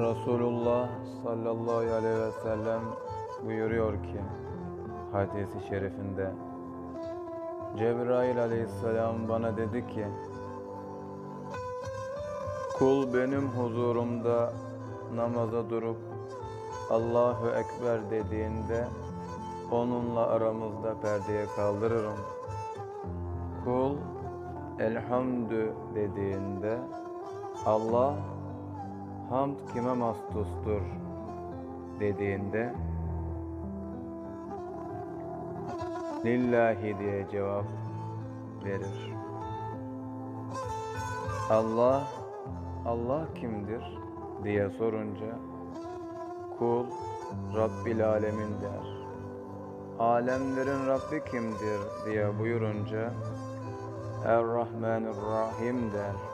Resulullah sallallahu aleyhi ve sellem buyuruyor ki hadisi şerifinde Cebrail aleyhisselam bana dedi ki Kul benim huzurumda namaza durup Allahu Ekber dediğinde onunla aramızda perdeye kaldırırım. Kul elhamdü dediğinde Allah hamd kime mastustur dediğinde lillahi diye cevap verir. Allah Allah kimdir diye sorunca kul Rabbil alemin der. Alemlerin Rabbi kimdir diye buyurunca Er-Rahmanir-Rahim der.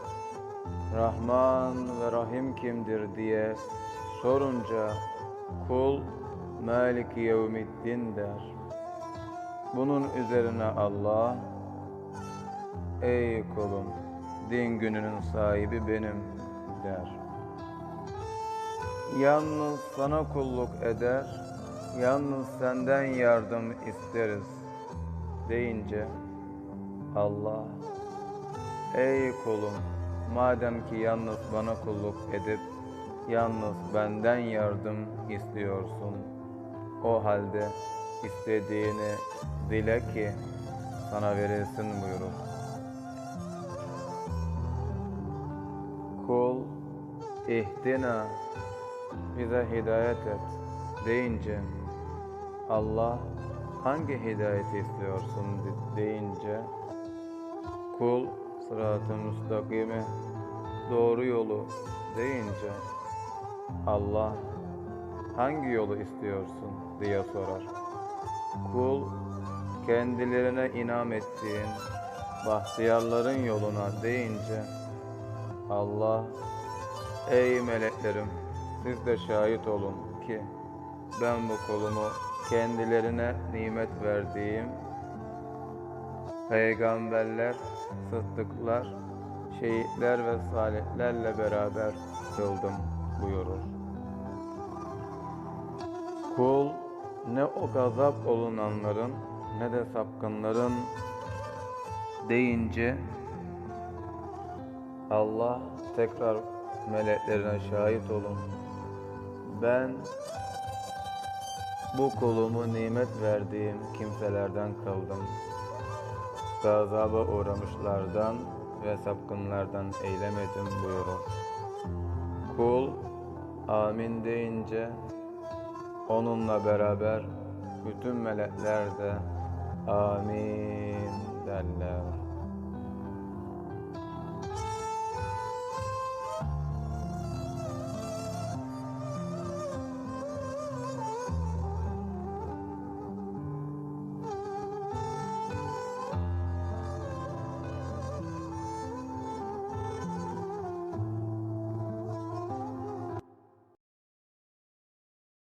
Rahman ve Rahim kimdir diye sorunca kul Maliki Yevmiddin der. Bunun üzerine Allah Ey kulum din gününün sahibi benim der. Yalnız sana kulluk eder, yalnız senden yardım isteriz deyince Allah Ey kulum madem ki yalnız bana kulluk edip yalnız benden yardım istiyorsun o halde istediğini dile ki sana verilsin buyurur. Kul ihdina bize hidayet et deyince Allah hangi hidayeti istiyorsun de- deyince kul sırat-ı müstakimi doğru yolu deyince Allah hangi yolu istiyorsun diye sorar. Kul kendilerine inam ettiğin bahtiyarların yoluna deyince Allah ey meleklerim siz de şahit olun ki ben bu kolumu kendilerine nimet verdiğim peygamberler, sıddıklar, şehitler ve salihlerle beraber kıldım buyurur. Kul ne o gazap olunanların ne de sapkınların deyince Allah tekrar meleklerine şahit olun. Ben bu kulumu nimet verdiğim kimselerden kıldım. Gazaba uğramışlardan ve sapkınlardan eylemedim buyurur. Kul amin deyince onunla beraber bütün melekler de amin derler.